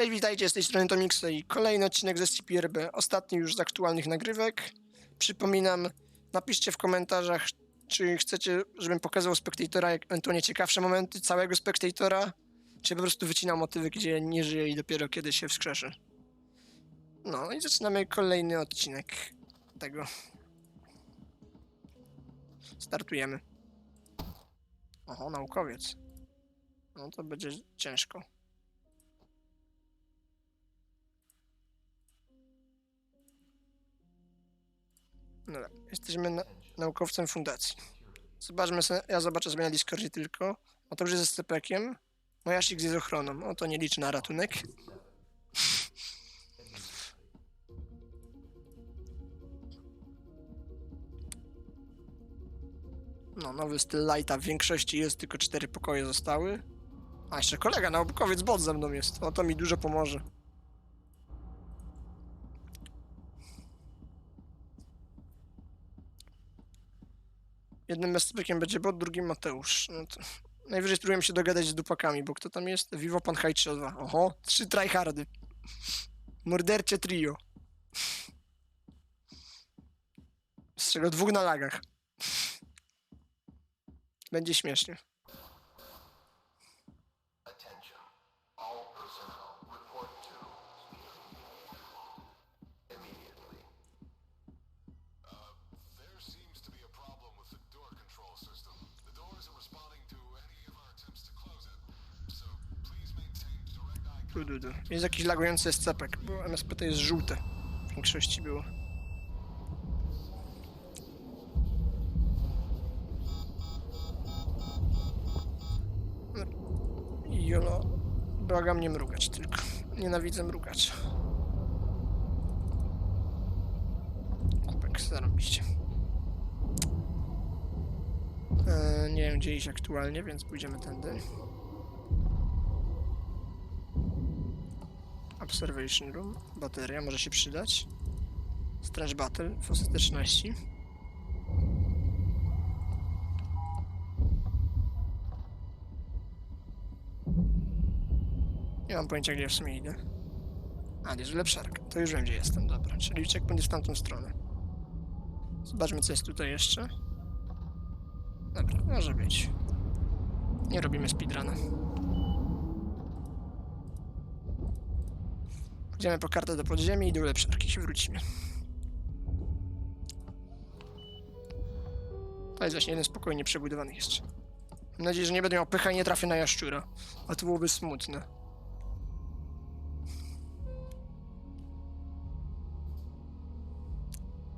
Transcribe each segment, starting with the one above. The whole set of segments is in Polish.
Cześć, witajcie, z tej strony Tomiksa i kolejny odcinek ze SCP-RB, ostatni już z aktualnych nagrywek. Przypominam, napiszcie w komentarzach, czy chcecie, żebym pokazał Spectatora, ewentualnie ciekawsze momenty całego Spectatora, czy po prostu wycinał motywy, gdzie nie żyje i dopiero kiedy się wskrzeszy. No i zaczynamy kolejny odcinek tego. Startujemy. Oho, naukowiec. No to będzie ciężko. Dobra, jesteśmy na, naukowcem fundacji. Zobaczmy sobie, ja zobaczę sobie na Discordzie tylko. O to już jest z CPK-iem. Mojasik jest ochroną. O to nie liczy na ratunek. No, nowy styl lighta w większości jest, tylko cztery pokoje zostały. A jeszcze kolega naukowiec bot ze mną jest. O to mi dużo pomoże. Jednym bezpiekiem będzie bot, drugim Mateusz. No to... Najwyżej spróbujemy się dogadać z dupakami, bo kto tam jest? Vivo Pan High 2. Oho, trzy tryhardy. Mordercze trio. Z czego dwóch na lagach. Będzie śmiesznie. Attention. All personnel Tu, tu, tu. Jest jakiś lagujący scepek, bo MSP to jest żółte. W większości było. Jolo, błagam nie mrugać tylko. Nienawidzę mrugać. Kubek, zarobiście. E, nie wiem gdzie iść aktualnie, więc pójdziemy tędy. Observation Room. Bateria może się przydać. Strange Battle w ostateczności. Nie mam pojęcia, gdzie w sumie idę. A, jest ulepszarka. To już wiem, gdzie jestem. Dobra, czyli checkpoint jest w tamtą stronę. Zobaczmy, co jest tutaj jeszcze. Dobra, może być. Nie robimy speedruna. Pójdziemy po kartę do podziemi i do ulepszarki się wrócimy. To jest właśnie jeden spokojnie przebudowany jeszcze. Mam nadzieję, że nie będę miał pycha i nie trafię na jaszczura. A to byłoby smutne.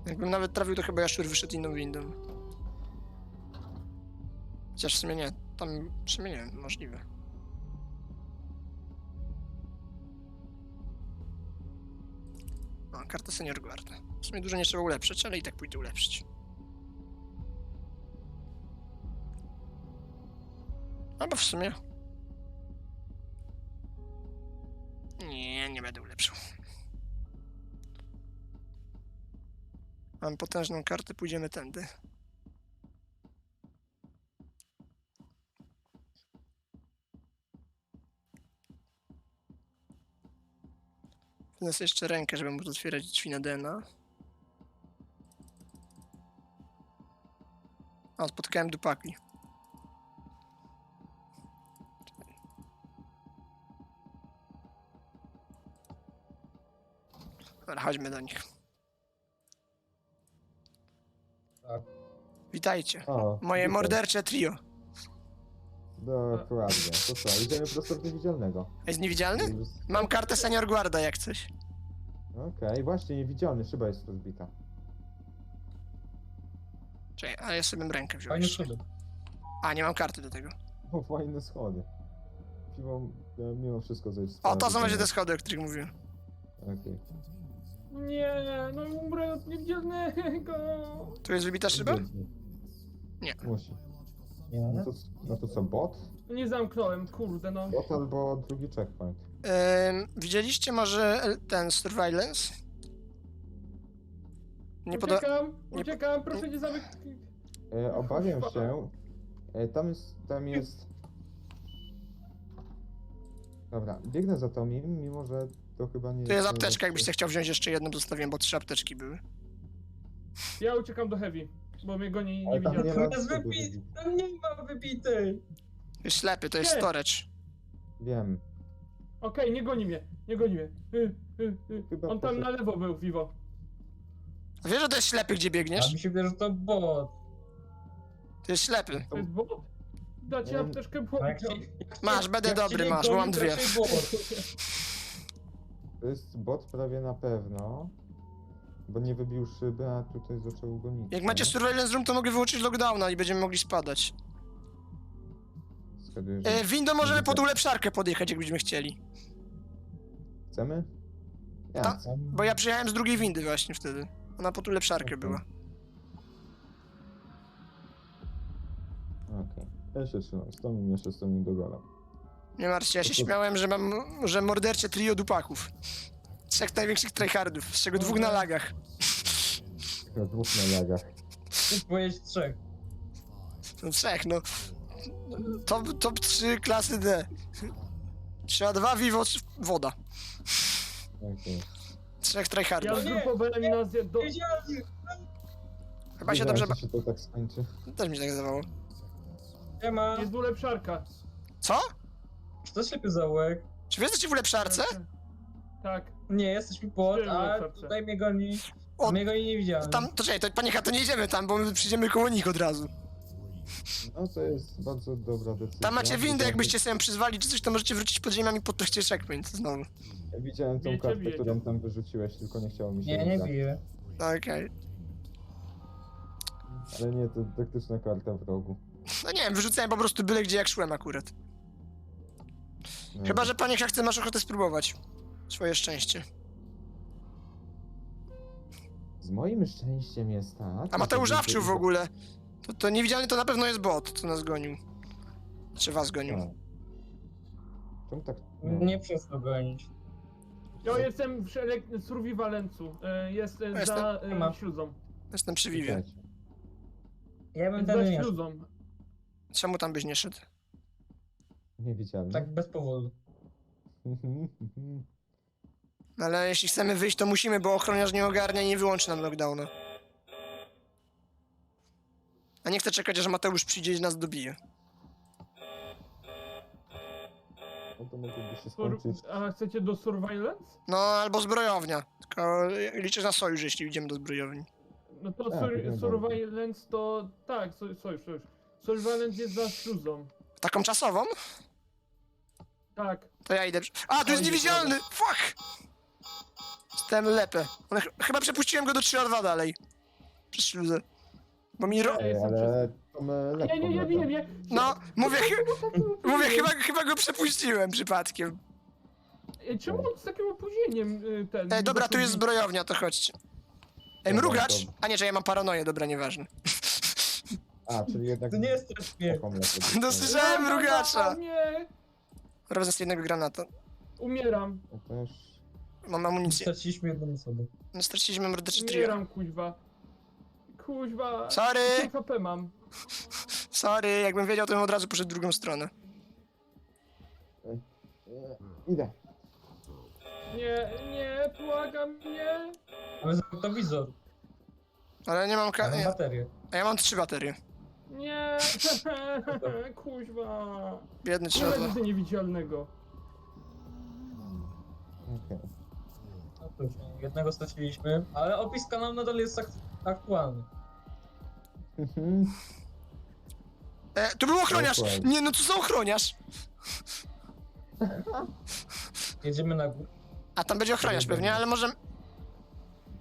Jakbym nawet trafił, to chyba jaszczur wyszedł inną windą. Chociaż w sumie nie. Tam w sumie nie, możliwe. O, karta Senior Guarda. W sumie dużo nie trzeba ulepszyć, ale i tak pójdę ulepszyć. Albo w sumie... Nie, nie będę ulepszył. Mam potężną kartę, pójdziemy tędy. Wniosę jeszcze rękę, żeby móc otwierać drzwi na DNA. O, spotkałem dupaki. Dobra, chodźmy do nich. Tak. Witajcie. O, Moje witam. mordercze trio. Dokładnie. To co, idziemy prosto do niewidzialnego. Jest niewidzialny? Mam kartę Senior Guarda jak coś. Okej, właśnie niewidzialny, szyba jest rozbita. Czekaj, a ja sobie bym rękę wziął Fajne jeszcze. schody. A, nie mam karty do tego. O, fajne schody. Piwo e, mimo wszystko coś O, to są właśnie te schody, o których mówiłem. Okej. Nie, no umrę od niewidzialnego. Tu jest wybita szyba? Nie. Musi. No to, no to co, bot? Nie zamknąłem, kurde no. Bot albo drugi checkpoint. Widzieliście może ten Surveillance? Nie poda... Uciekam, nie- uciekam, proszę nie zamyk... E, obawiam się. E, tam jest, tam jest Dobra, biegnę za Tomim, mimo że to chyba nie Tu jest to apteczka, jakbyście chciał wziąć jeszcze jedną, zostawiłem, bo trzy apteczki były. Ja uciekam do Heavy, bo mnie goni Ale tam nie ma To jest tego wypit! wybić. Tam nie ma wypitej! Jest ślepy, to jest Nie. storage. Wiem. Okej, nie goni mnie, nie goni mnie. Y, y, y. Chyba On tam poszedł. na lewo był, Vivo. A wiesz, że to jest ślepy, gdzie A biegniesz? mi się wydaje, że to bot. To jest ślepy. To jest bot? Dać Nie. apteczkę bot. No jak się- Masz, będę jak dobry, nie masz, bo goni, mam to dwie. raczej bot. To jest bot prawie na pewno. Bo nie wybił szyby, a tutaj zaczął gonić. Jak macie surveillance room, to mogę wyłączyć lockdowna i będziemy mogli spadać. Że E, windą możemy pod ulepszarkę podjechać, jakbyśmy chcieli. Chcemy? Ja. Ta- Bo ja przyjechałem z drugiej windy właśnie wtedy. Ona pod ulepszarkę była. Okej. Ja się trzymam. Z Tomim jeszcze z Tomim dogalam. Nie martwcie, ja się No to- śmiałem, że mam, że mordercie trio dupaków. Trzech największych tryhardów, z czego dwóch na lagach. Na dwóch na lagach. Powiedzieć trzech. No trzech, no. Top, top 3 klasy D. Trzeba dwa Vivo, trz- woda. Okej. Trzech Ja tryhardów. zgrupowałem nas do... Wiedziałem! Chyba się Wiedziałem, dobrze... że Ba- się to tak skończy. Też mi się tak zdawało. Nie ma. Jest ulepszarka. Co? Czy to ślepy zaułek? Czy wy jesteście w ulepszarce? Tak. Nie, jesteśmy bot, Gdzie a ulepszarce? tutaj mnie goni. O, Mnie goni nie widziałem. Tam, to czekaj, to panie to nie idziemy tam, bo my przyjdziemy koło nich od razu. No to jest bardzo dobra decyzja. Tam macie windę, jakbyście sobie przyzwali czy coś, to możecie wrócić pod ziemiami pod to chcecie checkpoint znowu. Widziałem tą Wiecie, kartę, wiecie. którą tam wyrzuciłeś, tylko nie chciało mi się Nie, jej nie biję. Okej. Ale nie, to taktyczna karta w rogu. No nie wiem, wyrzucałem po prostu byle gdzie jak szłem akurat. No, Chyba, że panie chce masz ochotę spróbować. Swoje szczęście. Z moim szczęściem jest tak... A Mateusz że- Awczył w ogóle. To, to niewidzialny to na pewno jest bot, co nas gonił. Czy was gonił. Czemu tak... No. Nie przestał gonić. Ja jestem w szereg- survivalencu. E, Jest e, Jestem. za Nie ma. e, śluzą. Jestem przy Vivie. Czekajcie. Ja bym ten za nie śluzą. Czemu tam byś nie szedł? Nie widziałem. Tak bez powodu. No ale jeśli chcemy wyjść, to musimy, bo ochroniarz nie ogarnia i nie wyłączy nam lockdowna. A nie chcę czekać, aż Mateusz przyjdzie i nas dobije. No to mogłoby się Sur skończyć. A chcecie do surveillance? No, albo zbrojownia. Tylko liczę na sojusz, jeśli idziemy do zbrojowni. No to Tak, sur najbardziej. surveillance to... Tak, so- sojusz, sojusz. Surveillance jest za śluzą. Taką czasową? Tak. To ja idę. przy- A, tu jest niewidzialny! Fuck! Jestem lepę. On ch- Chyba przepuściłem go do 3A2 dalej. Przez śluzę. Bo mi ro... Ej, ale to my lekko Nie, nie, nie, nie, nie. No, mówię, chy- mówię chyba, chyba go przepuściłem przypadkiem. Czemu on z takim opóźnieniem y, ten... Ej, dobra, tu jest zbrojownia, to chodźcie. Ej, mrugacz! dobra. A nie, że ja mam paranoję, dobra, nieważne. A, czyli jednak... To nie jest taką lepę No dostałem. słyszałem mrugacza! Nie, Robię z jednego granata. umieram. Ja też... Mam amunicję. Straciliśmy jedną osobę. No, straciliśmy morderczy trio. Umieram, kuźwa. Kuźwa. Sorry! 5 HP mam. Sorry, jakbym wiedział, to bym od razu poszedł w drugą stronę. E, Idę. Nie, nie, błagam, nie. Mamy za to wizor. Ale nie mam ka... Mamy Nie. baterię. A ja mam trzy baterie. Nie, kuźwa. Biedny Nie trzeba. widzę niewidzialnego. Okej. No cóż, jednego straciliśmy, ale opis kanału nadal jest ak aktualny. Mhm. E, tu był ochroniarz! Dokładnie. Nie, no co za ochroniarz? Jedziemy na górę. A tam będzie ochroniarz pewnie, ale możemy...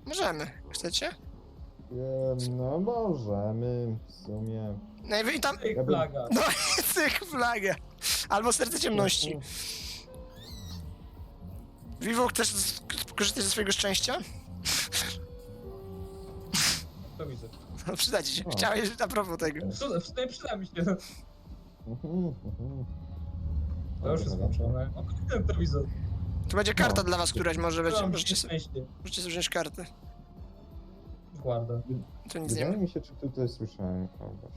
Możemy. Chcecie? Em, No możemy w sumie. No i wy i tam... Ej, Ja bym- flaga. No i cyk flagę. Albo serce ciemności. Vivo, chcesz z- korzystać ze swojego szczęścia? To widzę. No, przyda ci się. O. Chciałeś a propos tego. Przyda, przyda, przyda mi się. Mhm, mhm. To już jest Dobra, włączone. O, to wizor. Tu będzie karta No. dla was któraś, może będzie, Mam możecie, sobie, szczęście. możecie sobie wziąć kartę. Guarda. To nic nie Wydaje ma. mi się, czy tutaj słyszałem kogoś.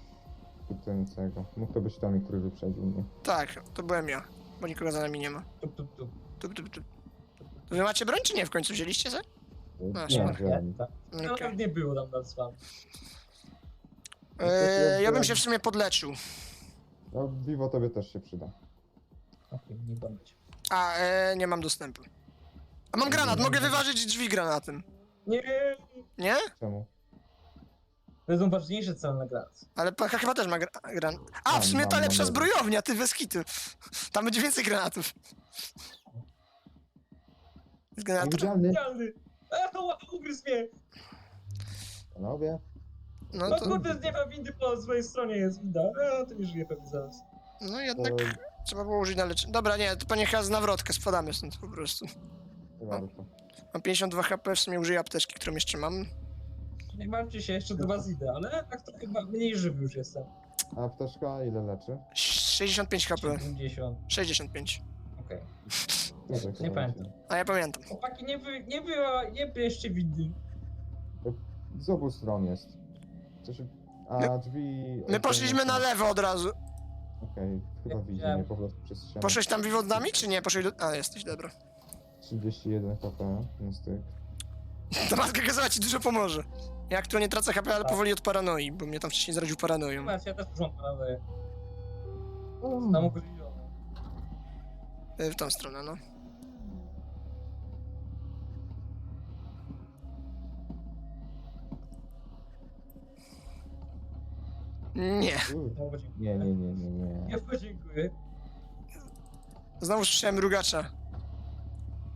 Pytającego. Mógł to być Tommy, który wyprzedził mnie. Tak, to byłem ja. bo nikogo za nami nie ma. Tup, tup, tup. Tup, tup, tup. Wy macie broń, czy nie? W końcu wzięliście se? A, Nie, wziąłem. Tak. Okej. Nawet nie było tam nad wami. Eee, ja bym się w sumie podleczył. No, Vivo tobie też się przyda. Okej, nie będę. A, e, nie mam dostępu. A mam granat, mogę wyważyć drzwi granatem. Nie! Nie? Czemu? Będą ważniejsze cele na granicy. Ale Pacha chyba też ma gra granat. A, w Mam, sumie ta mam, lepsza mam. zbrojownia, ty bez kitu. Tam będzie więcej granatów. Z granatem. Niewidzialny. Genialny! Ała, ugryzł mnie! Panowie. No No to, kurde, z nieba windy po swojej stronie jest winda. A, to nie żyje pewnie zaraz. no jednak trzeba było użyć na leczenie. Dobra, nie, to panie chyba z nawrotkę, spadamy stąd po prostu. chyba to. Mam 52 HP, w sumie użyję apteczki, którą jeszcze mam. Nie martwcie się, jeszcze do was idę, ale tak to chyba mniej żywy już jestem. A apteczka ile leczy? 65 HP. 70. 65. Nie, tak Nie pamiętam. A ja pamiętam. Chłopaki, nie wy, nie była, nie bierzcie windy. Z obu stron jest. Coś... A drzwi... My poszliśmy na lewo od razu. Okej, chyba Ja widzi mnie po prostu przez ścianę. Poszłeś tam Vivo z nami, czy nie? Poszłeś do... A, jesteś, dobra. 31 HP na styk. Ta maska gazowa ci dużo pomoże. Ja aktualnie tracę HP, ale Tak. powoli od paranoi, bo mnie tam wcześniej zaraził paranoją. Zobaczcie, ja też porządku nadaję. Tam ukorzynione. E, W tą stronę, no. Nie. Nie, nie, nie, nie, nie. Ja podziękuję. Znowu słyszałem rugacza.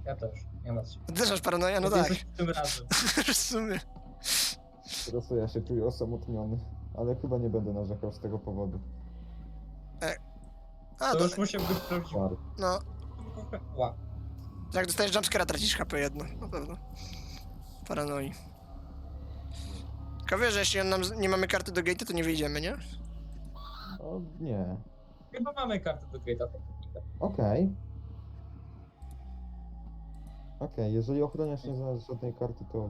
Ja też, nie martw się. Też masz paranoja? No tak. Tym razem. w sumie. Teraz to ja się czuję osamotniony. Ale chyba nie będę narzekał z tego powodu. A, To to, już musiał być prawdziwy. No. Ła. Jak dostajesz jumpscare'a, tracisz HP jedno, na pewno. Paranoi. Tylko wiesz, że jeśli on nam z- nie mamy karty do gate'u, to nie wyjdziemy, nie? O, nie. Chyba mamy kartę do gate'a. Okej. Okej, jeżeli ochroniarz nie zna żadnej karty, to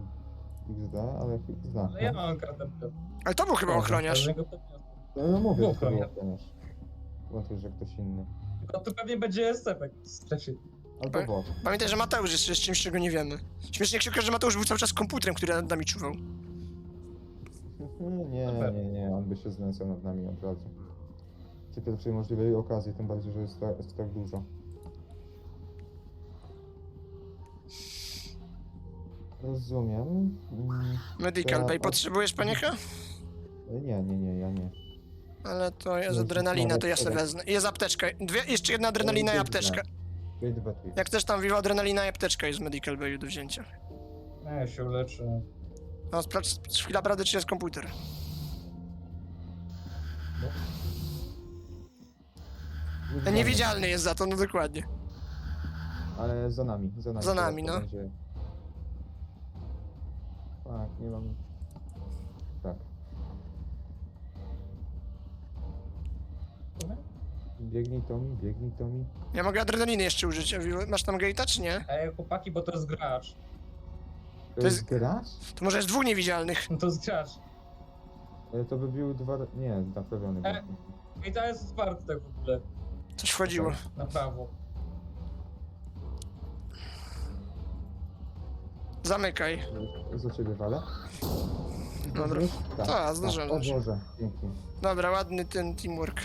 XD, ale zna. Ale ja mam kartę do Ale to był chyba ochroniarz. Podmiotu. No mówię, że to był ochroniarz. ochroniarz. Wątpię, że ktoś inny. Tylko tu pewnie będzie SCP w strefie. Albo bot. Pamiętaj, że Mateusz jest jest czymś, czego nie wiemy. Śmiesznie jak się okaże, że Mateusz był cały czas komputerem, który nad nami czuwał. Nie, nie, nie, on by się znęcał nad nami od razu. Przy pierwszej możliwej okazji, tym bardziej, że jest, ta, jest tak dużo. Rozumiem. Mm, Medical Bay, potrzebujesz paniecha? nie, nie, nie, ja nie. Ale to jest No, adrenalina, to ja sobie wezmę. Jest apteczka. Dwie, jeszcze jedna adrenalina i apteczka. Wait, but wait. Jak chcesz tam Viva adrenalina i apteczka jest w Medical Bayu do wzięcia. No, Ja się uleczę. No, sprawdź chwila prawdy, czy jest komputer. Widziałem. Niewidzialny jest za to, no dokładnie. Ale za nami, za nami. Za nami, no. Będzie... Tak, nie mam... Tak. Biegnij Tomi, biegnij Tomi. Ja mogę adrenaliny jeszcze użyć. a Masz tam gate'a, czy nie? Ej, chłopaki, bo to jest gracz. To, To jest jest- gracz? To może jest dwóch niewidzialnych. No to jest gracz. Ale to by bił dwa... Nie, naprawiony E. był. I to jest otwarty tak w ogóle. Coś wchodziło. Na prawo. Zamykaj. Za ciebie walę? Dobra. Tak, Tak, zdążyłem, O. Boże, dzięki. Dobra, ładny ten teamwork.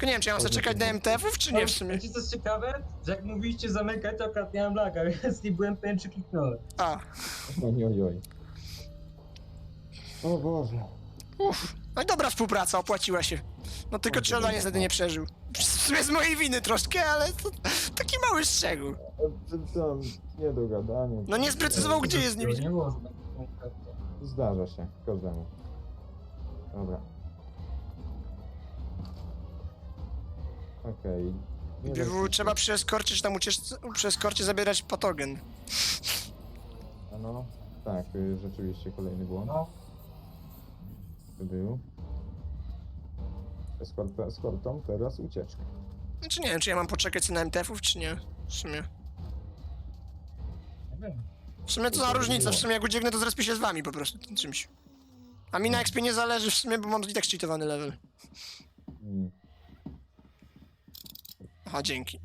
Tylko nie wiem, czy ja mam sobie Ładny czekać na. MTF-ów, czy nie w sumie? Wiecie co jest ciekawe? Że jak mówiliście zamykać, to akurat miałem laga, więc nie byłem pewien, czy kliknąłem. A, Oj, oj, oj. O Boże. uff. No i dobra współpraca, opłaciła się. No tylko dobra. niestety nie przeżył. W sumie z mojej winy troszkę, ale to taki mały szczegół. To niedogadanie. No nie sprecyzował, gdzie jest Nie niewidzialny. było. Zdarza się, każdemu. Dobra. Okej. Nie trzeba przy eskorcie, czy tam uciec, przy eskorcie zabierać patogen. A No, tak, jest rzeczywiście kolejny błąd. No, To był. Eskorta, eskortą, teraz ucieczka. Znaczy nie wiem, czy ja mam poczekać na MTF-ów, czy nie. W sumie. nie wiem. W sumie to za różnica, w sumie jak ucieknę, to zrespię się z wami po prostu tym czymś. A mi na expie nie zależy w sumie, bo mam i tak cheatowany level. Mm. Aha, dzięki.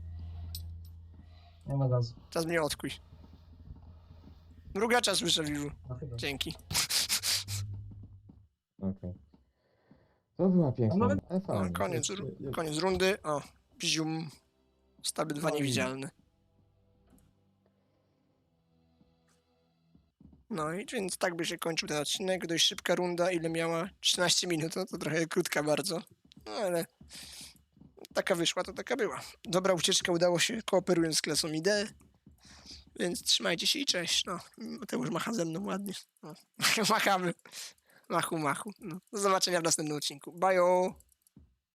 Nie ma gazu. Teraz mnie odkuj. Mrugacza słyszę. Na chyba. Dzięki. Okej. To była piękna. nawet- ale No, fajnie. koniec, ru- jest- koniec rundy. O, Pizium. Staby 2 No i- niewidzialne. No i więc tak by się kończył ten odcinek. Dość szybka runda, ile miała? 13 minut, no to trochę krótka bardzo. No ale taka wyszła, to taka była. Dobra ucieczka udało się kooperując z klasą ID. Więc trzymajcie się i cześć. No, Mateusz macha ze mną ładnie. No. Machamy. Machu, machu. No. Do zobaczenia w następnym odcinku. Bajo!